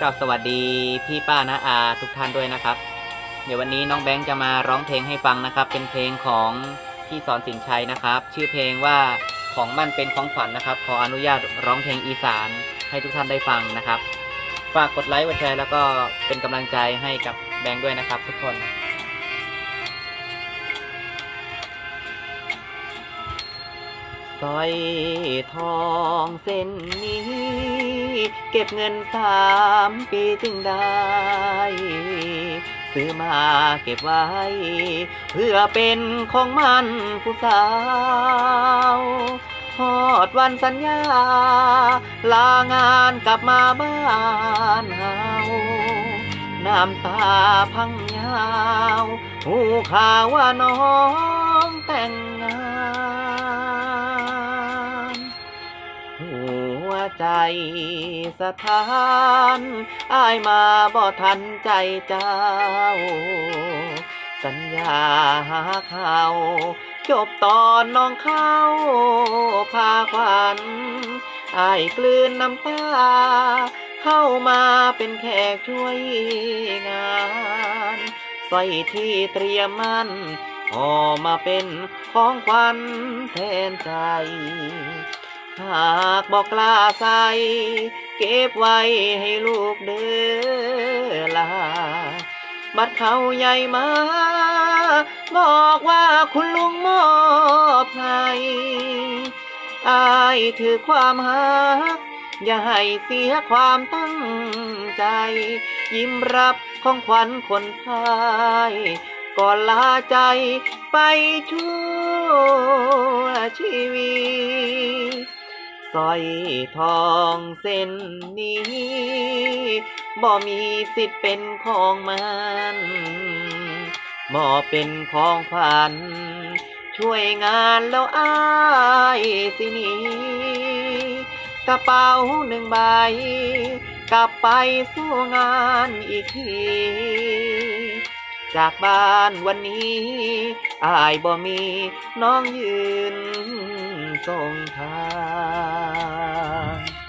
กล่าวสวัสดีพี่ป้านะอาทุกท่านด้วยนะครับ เดี๋ยววันนี้น้องแบงค์จะมาร้องเพลงให้ฟังนะครับ เป็นเพลงของพี่สอนสินชัยนะครับ ชื่อเพลงว่าของมั่นเป็นของขวัญนะครับ ขออนุญาตร้องเพลงอีสานให้ทุกท่านได้ฟังนะครับ ฝากกดไลค์กดแชร์แล้วก็เป็นกำลังใจให้กับแบงค์ด้วยนะครับ ทุกคน สร้อยทองเส้นนี้ เก็บเงินสามปีจึงได้ ซื้อมาเก็บไว้ เพื่อเป็นของมันผู้สาวทอดวันสัญญา ลางานกลับมาบ้านเฮาน้ำตาพังยาว หูข่าวว่าน้องแต่ง ใจสถานอายมาบ่ทันใจเจ้า สัญญาหาเขาจบตอนน้องเข้าพาควันอายกลืนน้ำตา เข้ามาเป็นแขกช่วยงานสร้อยที่เตรียมมันออมาเป็นของขวัญแทนใจ หากบอกกล้าใส่เก็บไว้ให้ลูกเด้อลา บัดเขาใหญ่มา บอกว่าคุณลุงมอบให้อายถือความหัก อย่าให้เสียความตั้งใจ ยิ้มรับของขวัญคนพายก่อนลาใจไปชั่วชีวิต สร้อยทองเส้นนี้ บ่มีสิทธิ์เป็นของมันบ่เป็นของขวัญช่วยงานแล้วอายสิหนี้กระเป๋าหนึ่งใบ กลับไปสู้งานอีกทีจากบ้านวันนี้อายบ่มีน้องยืน สองทาง